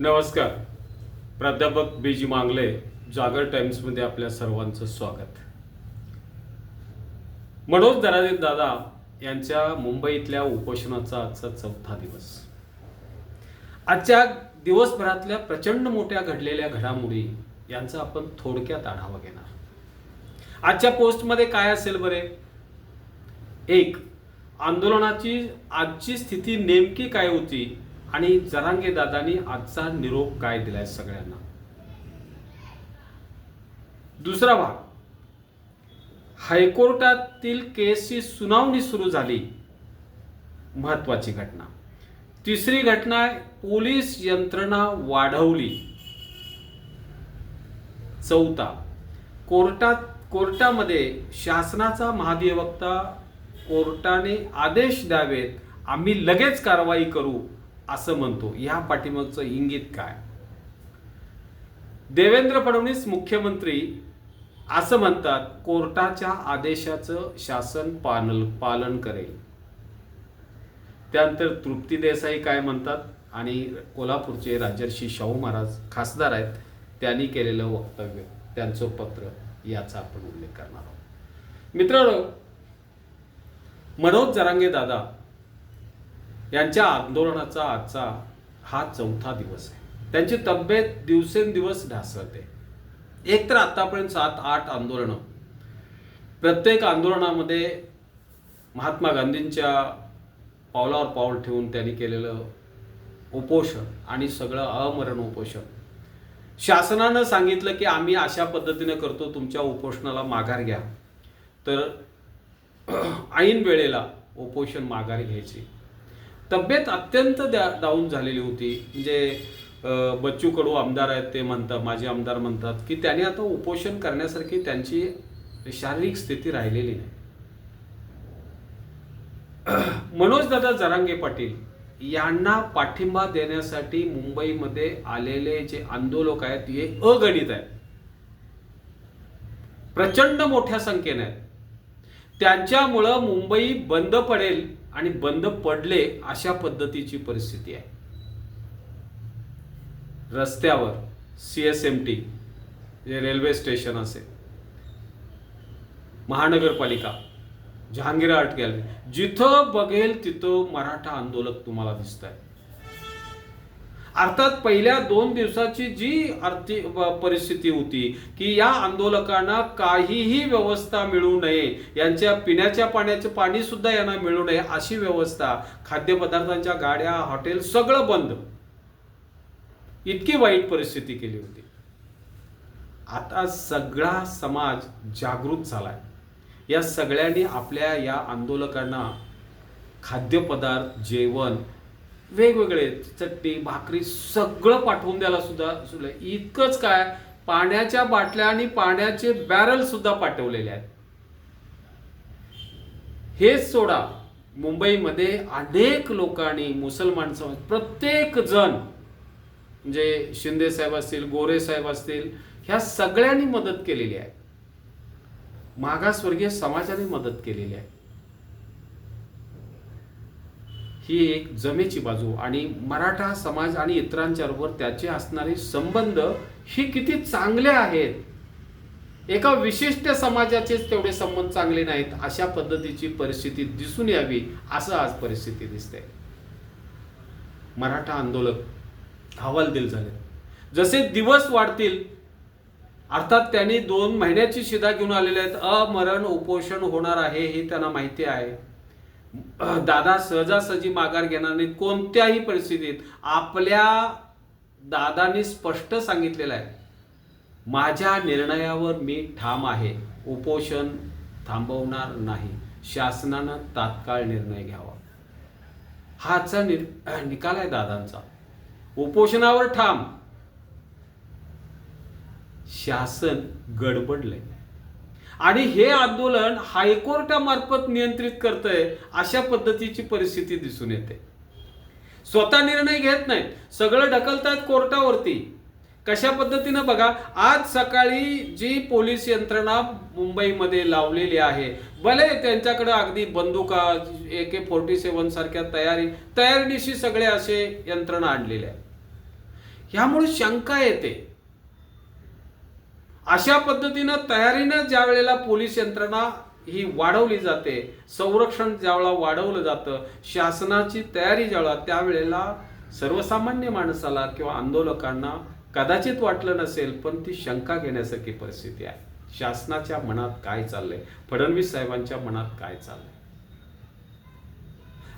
नमस्कार. प्राध्यापक बी जी मांगले जागर टाइम्समध्ये आपल्या सर्वांचं स्वागत. मनोज दरादे दादा यांच्या मुंबईतल्या उपोषणाचा आजचा चौथा दिवस. आजच्या दिवसभरातल्या प्रचंड मोठ्या घडलेल्या घडामोडी यांचा आपण थोडक्यात आढावा घेणार. आजच्या पोस्टमध्ये काय असेल बरे? एक आंदोलनाची आजची स्थिती नेमकी काय होती? आणि जरांगे दादानी आजचा निरोप काय दिलाय सगळ्यांना? दुसरा भाग. हायकोर्टातील केसची सुनावणी सुरू झाली. महत्वाची घटना. तिसरी घटना पोलीस यंत्रणा वाढवली. चौथा. कोर्टात कोर्टामध्ये शासनाचा महाधिवक्ता कोर्टाने आदेश द्यावेत. आम्ही लगेच कारवाई करू. असं म्हणतो. ह्या पाठीमागचं इंगित काय? देवेंद्र फडणवीस मुख्यमंत्री असं म्हणतात कोर्टाच्या आदेशाचं शासन पालन पालन करेल. त्यानंतर तृप्ती देसाई काय म्हणतात? आणि कोल्हापूरचे राजर्षी शाहू महाराज खासदार आहेत त्यांनी केलेलं वक्तव्य त्यांचं पत्र याचा आपण उल्लेख करणार आहोत. मित्रांनो मनोज जरांगे दादा यांच्या आंदोलनाचा आजचा हा चौथा दिवस आहे. त्यांची तब्येत दिवसेंदिवस ढासळते. एक तर आतापर्यंत सात आठ आंदोलनं. प्रत्येक आंदोलनामध्ये महात्मा गांधींच्या पावलावर पाऊल ठेवून त्यांनी केलेलं उपोषण आणि सगळं अमरण उपोषण. शासनानं सांगितलं की आम्ही अशा पद्धतीने करतो तुमच्या उपोषणाला माघार घ्या. तर ऐन वेळेला उपोषण माघार घ्यायची. तब्येत अत्यंत डाऊन झालेली होती. म्हणजे बच्चू कडू आमदार आहेत ते म्हणतात माझे आमदार म्हणतात की त्यांनी आता उपोषण करण्यासारखी त्यांची शारीरिक स्थिती राहिलेली नाही. मनोजदादा जरांगे पाटील यांना पाठिंबा देण्यासाठी मुंबईमध्ये आलेले जे आंदोलक आहेत हे अगणित आहेत. प्रचंड मोठ्या संख्येने आहेत. त्यांच्यामुळं मुंबई बंद पडेल. आणि बंद पडले अशा पद्धतीची परिस्थिती आहे. रस्त्यावर सी एस एम टी जे रेल्वे स्टेशन असेल महानगरपालिका जहांगीर आर्ट गॅलरी जिथं बघेल तिथं मराठा आंदोलक तुम्हाला दिसत आहे अर्थात पहिल्या दोन दिवसाची जी आर्थिक परिस्थिती होती की या आंदोलकांना काहीही व्यवस्था मिळू नये यांच्या पिण्याच्या पाण्याचे पाणी सुद्धा यांना मिळू नये अशी व्यवस्था खाद्यपदार्थांच्या गाड्या हॉटेल सगळं बंद. इतकी वाईट परिस्थिती केली होती. आता सगळा समाज जागृत झालाय. या सगळ्यांनी आपल्या या आंदोलकांना खाद्यपदार्थ जेवण वेगवेगळे चटणी भाकरी सगळं पाठवून द्यायला सुद्धा सुद्धा इतकंच काय पाण्याच्या बाटल्या आणि पाण्याचे बॅरल सुद्धा पाठवलेले आहेत. हेच सोडा मुंबईमध्ये अनेक लोकांनी मुसलमान समाज प्रत्येक जण म्हणजे शिंदे साहेब असतील गोरे साहेब असतील ह्या सगळ्यांनी मदत केलेली आहे. मागासवर्गीय समाजाने मदत केलेली आहे. ही एक जमेची बाजू आणि मराठा समाज आणि इतरांच्या बरोबर त्याचे असणारे संबंध ही किती चांगले आहेत? एका विशिष्ट समाजाचेच तेवढे संबंध चांगले नाहीत अशा पद्धतीची परिस्थिती दिसून यावी असं आज परिस्थिती दिसते. मराठा आंदोलक हवालदिल झाले. जसे दिवस वाढतील अर्थात त्यांनी दोन महिन्याची शिदा घेऊन आलेले आहेत अमरण उपोषण होणार आहे हे त्यांना माहिती आहे. दादा सहजासहजी माघार घेणार नाही कोणत्याही परिस्थितीत आपल्या दादांनी स्पष्ट सांगितलेलं आहे. माझ्या निर्णयावर मी ठाम आहे. उपोषण थांबवणार नाही. शासनानं तात्काळ निर्णय घ्यावा. हाचा निर निकाल आहे दादांचा. उपोषणावर ठाम. शासन गडबडलंय. आणि हे आंदोलन हायकोर्टामार्फत नियंत्रित करतंय अशा पद्धतीची परिस्थिती दिसून येते. स्वतः निर्णय घेत नाहीत. सगळं ढकलतात कोर्टावरती. कशा पद्धतीनं बघा आज सकाळी जी पोलीस यंत्रणा मुंबईमध्ये लावलेली आहे भले त्यांच्याकडे अगदी बंदुका ए के फोर्टी सेवन सारख्या तयारी तयारीनिशी सगळे असे यंत्रणा आणलेल्या आहे ह्यामुळे शंका येते. अशा पद्धतीनं तयारीनं ज्या वेळेला पोलीस यंत्रणा ही वाढवली जाते संरक्षण ज्यावेळा वाढवलं जातं शासनाची तयारी ज्यावेळा त्यावेळेला सर्वसामान्य माणसाला किंवा आंदोलकांना कदाचित वाटलं नसेल पण ती शंका घेण्यासारखी परिस्थिती आहे. शासनाच्या मनात काय चाललंय? फडणवीस साहेबांच्या मनात काय चाललंय?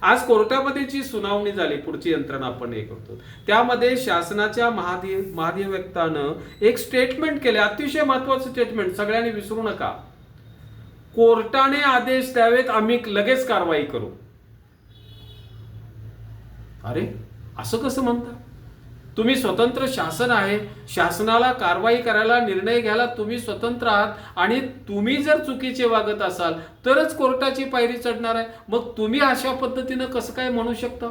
आज कोर्टामध्ये जी सुनावणी झाली पुढची यंत्रणा आपण हे करतो. त्यामध्ये शासनाच्या महाधी महाधिवक्तानं एक स्टेटमेंट केले अतिशय महत्वाचं स्टेटमेंट सगळ्यांनी विसरू नका. कोर्टाने आदेश द्यावेत आम्ही लगेच कारवाई करू. अरे असं कसं म्हणता तुम्ही स्वतंत्र शासन आहे शासनाला कारवाई करायला निर्णय घ्यायला तुम्ही स्वतंत्र आहात आणि तुम्ही जर चुकीचे वागत असाल तरच कोर्टाची पायरी चढणार आहे. मग तुम्ही अशा पद्धतीनं कसं काय म्हणू शकता?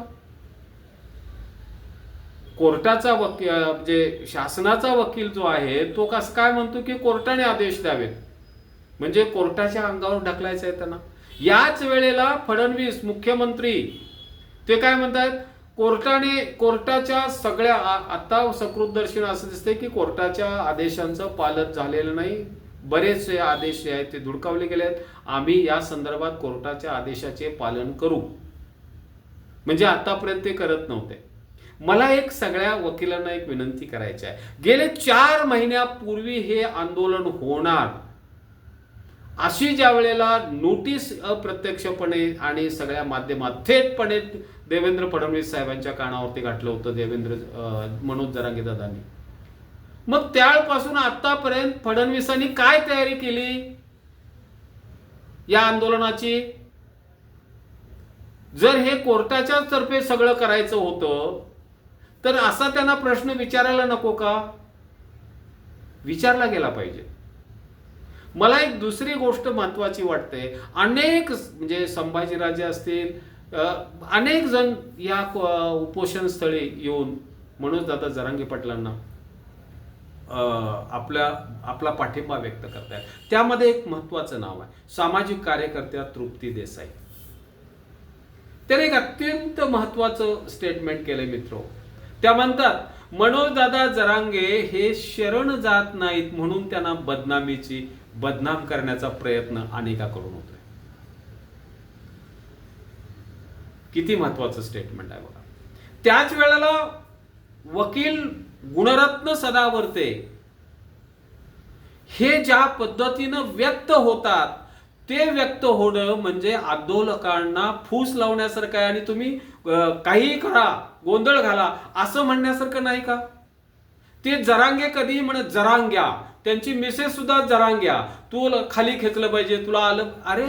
कोर्टाचा वकील म्हणजे शासनाचा वकील जो आहे तो कसं काय म्हणतो की कोर्टाने आदेश द्यावेत? म्हणजे कोर्टाच्या अंगावर ढकलायचं आहे त्यांना. याच वेळेला फडणवीस मुख्यमंत्री ते काय म्हणतात कोर्टाने कोर्टाच्या सगळ्या आता सकृत दर्शन असं दिसतंय की कोर्टाच्या आदेशांचं पालन झालेलं नाही. बरेचसे आदेश जे आहेत ते धुडकावले गेले आहेत. आम्ही या संदर्भात कोर्टाच्या आदेशाचे पालन करू. म्हणजे आतापर्यंत ते करत नव्हते. मला एक सगळ्या वकिलांना एक विनंती करायची आहे. गेले चार महिन्यापूर्वी हे आंदोलन होणार. अशी ज्या वेळेला नोटीस अप्रत्यक्षपणे आणि सगळ्या माध्यमात थेटपणे देवेंद्र फडणवीस साहेबांच्या कानावरती गाठलं होतं देवेंद्र मनोज जरांगे दादांनी. मग त्यापासून आतापर्यंत फडणवीसांनी काय तयारी केली? या आंदोलनाची? जर हे कोर्टाच्या तर्फे सगळं करायचं होतं तर असा त्यांना प्रश्न विचारायला नको का? विचारला गेला पाहिजे. मला एक दुसरी गोष्ट महत्वाची वाटते. अनेक म्हणजे संभाजीराजे असतील अनेक जण या उपोषण स्थळी येऊन मनोज दादा जरांगे पाटलांना आपल्या आपला पाठिंबा व्यक्त करतायत. त्यामध्ये एक महत्वाचं नाव आहे. सामाजिक कार्यकर्त्या तृप्ती देसाई. त्याने एक अत्यंत महत्वाचं स्टेटमेंट केलंय मित्र. त्या म्हणतात मनोजदादा जरांगे हे शरण जात नाहीत म्हणून त्यांना बदनामीची बदनाम करण्याचा प्रयत्न अनेकाकडून होतो किती महत्वाचं स्टेटमेंट आहे बघा. त्याच वेळेला वकील गुणरत्न सदावर्ते हे ज्या पद्धतीनं व्यक्त होतात ते व्यक्त होणं म्हणजे आंदोलकांना फूस लावण्यासारखं आहे आणि तुम्ही काहीही करा गोंधळ घाला असं म्हणण्यासारखं नाही का? ते जरांगे कधी म्हणत जरांग्या. त्यांची मिसेस सुद्धा जरांग्या. तू खाली खेचलं पाहिजे तुला आलं अरे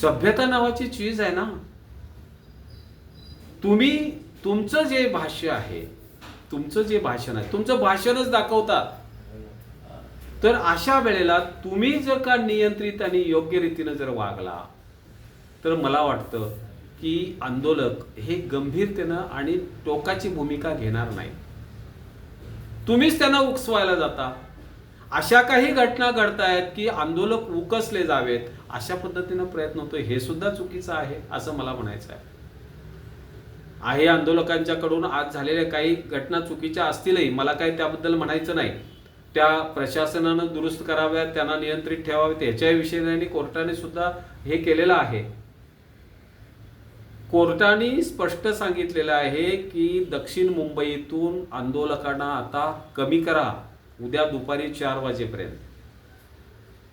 सभ्यता नावाची चीज आहे ना. तुम्ही तुमचं जे भाष्य आहे तुमचं जे भाषण आहे तुमचं भाषणच दाखवतात तर अशा वेळेला तुम्ही जर का नियंत्रित आणि योग्य रीतीनं जर वागला तर मला वाटतं की आंदोलक हे गंभीरतेनं आणि टोकाची भूमिका घेणार नाही. तुम्हीच त्यांना उकसवायला जाता. अशा काही घटना घडतायत की आंदोलक उकसले जावेत अशा पद्धतीनं प्रयत्न होतो हे सुद्धा चुकीचं आहे असं मला म्हणायचं आहे. आहे आंदोलकांच्याकडून आज झालेल्या काही घटना चुकीच्या असतीलही मला काही त्याबद्दल म्हणायचं नाही. त्या प्रशासनानं दुरुस्त कराव्यात त्यांना नियंत्रित ठेवावेत याच्याविषयी त्यांनी कोर्टाने सुद्धा हे केलेलं आहे. कोर्टाने स्पष्ट सांगितलेलं आहे की दक्षिण मुंबईतून आंदोलकांना आता कमी करा उद्या दुपारी चार वाजेपर्यंत.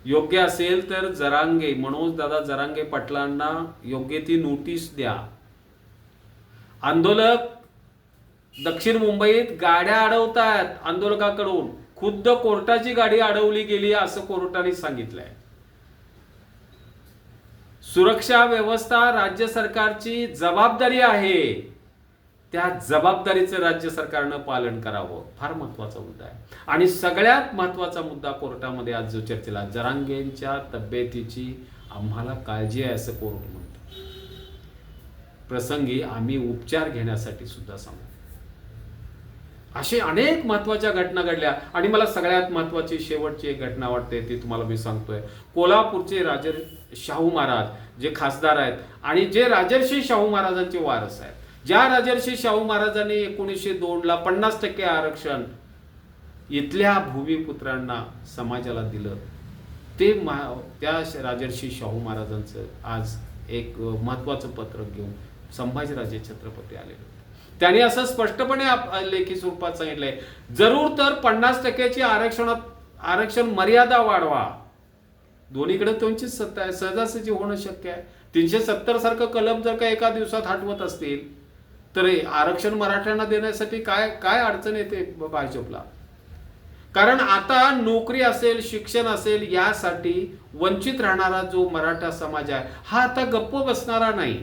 योग्य असेल तर जरांगे मनोज दादा जरांगे पाटलांना योग्य ती नोटीस द्या. आंदोलक दक्षिण मुंबईत गाड्या अडवतात आंदोलकाकडून. खुद्द कोर्टाची गाडी अडवली गेली असं कोर्टाने सांगितलंय. सुरक्षा व्यवस्था राज्य सरकारची जबाबदारी आहे. त्या जबाबदारीचं राज्य सरकारनं पालन करावं. फार महत्त्वाचा मुद्दा आहे. आणि सगळ्यात महत्त्वाचा मुद्दा कोर्टामध्ये आज जो चर्चेला जरांगेंच्या तब्येतीची आम्हाला काळजी आहे असं कोर्ट म्हणतो. प्रसंगी आम्ही उपचार घेण्यासाठी सुद्धा सांगू. असे अनेक महत्त्वाच्या घटना घडल्या. आणि मला सगळ्यात महत्वाची शेवटची एक घटना वाटते ती तुम्हाला मी सांगतोय. कोल्हापूरचे राजर शाहू महाराज जे खासदार आहेत आणि जे राजर्षी शाहू महाराजांचे वारस आहेत. ज्या राजर्षी शाहू महाराजांनी एकोणीसशे दोनला पन्नास टक्के आरक्षण इथल्या भूमिपुत्रांना समाजाला दिलं ते मा त्या राजर्षी शाहू महाराजांचं आज एक महत्त्वाचं पत्र घेऊन संभाजीराजे छत्रपती आलेले होते. त्यांनी असं स्पष्टपणे लेखी स्वरूपात सांगितलंय जरूर तर पन्नास टक्क्याची आरक्षणात आरक्षण मर्यादा वाढवा. दोन्हीकडे त्यांची सत्ता आहे सहजासहजी होणं शक्य आहे. तीनशे सत्तर सारखं कलम जर का एका दिवसात हटवत असतील तर आरक्षण मराठ्यांना देण्यासाठी काय काय अडचण येते भाजपला? कारण आता नोकरी असेल शिक्षण असेल यासाठी वंचित राहणारा जो मराठा समाज आहे हा आता गप्प बसणारा नाही.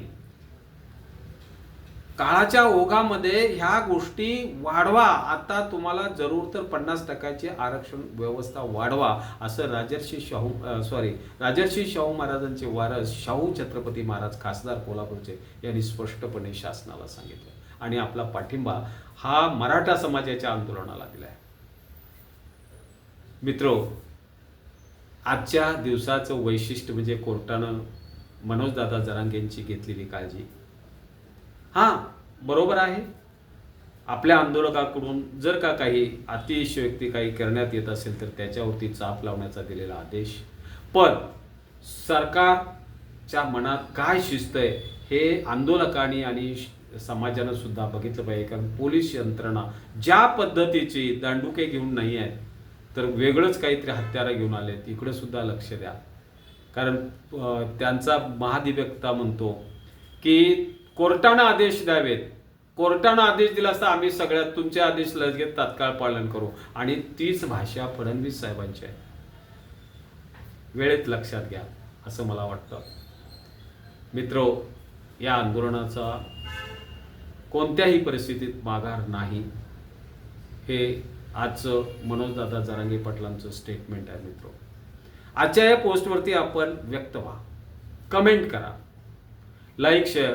काळाच्या ओघामध्ये ह्या गोष्टी वाढवा. आता तुम्हाला जरूर तर पन्नास टक्क्याची आरक्षण व्यवस्था वाढवा असं राजर्षी शाहू सॉरी राजर्षी शाहू महाराजांचे वारस शाहू छत्रपती महाराज खासदार कोल्हापूरचे यांनी स्पष्टपणे शासनाला सांगितलं. आणि आपला पाठिंबा हा मराठा समाजाच्या आंदोलनाला दिलाय. मित्रो आजच्या दिवसाचं वैशिष्ट्य म्हणजे कोर्टानं मनोजदादा जरांगेंची घेतलेली काळजी. हां बरोबर आहे. आपल्या आंदोलकाकडून जर का काही अतिशयोक्ती काही करण्यात येत असेल तर त्याच्यावरती चाप लावण्याचा दिलेला आदेश. पण सरकारच्या मनात काय शिस्त आहे हे आंदोलकांनी आणि श- समाजानं सुद्धा बघितलं पाहिजे. कारण पोलीस यंत्रणा ज्या पद्धतीची दांडुके घेऊन नाही आहेत तर वेगळंच काहीतरी हत्यारं घेऊन आले इकडं सुद्धा लक्ष द्या. कारण त्यांचा महाधिवक्ता म्हणतो की कोर्टानं आदेश द्यावेत. कोर्टानं आदेश दिला असता आम्ही सगळ्यात तुमचे आदेश लस घेत तात्काळ पालन करू. आणि तीच भाषा फडणवीस साहेबांची आहे. वेळेत लक्षात घ्या असं मला वाटतं. मित्रो या आंदोलनाचा कोणत्याही परिस्थितीत माघार नाही. हे आजचं मनोजदादा जरांगे पाटलांचं स्टेटमेंट आहे मित्रो. आजच्या या पोस्टवरती आपण व्यक्त व्हा. कमेंट करा. Like share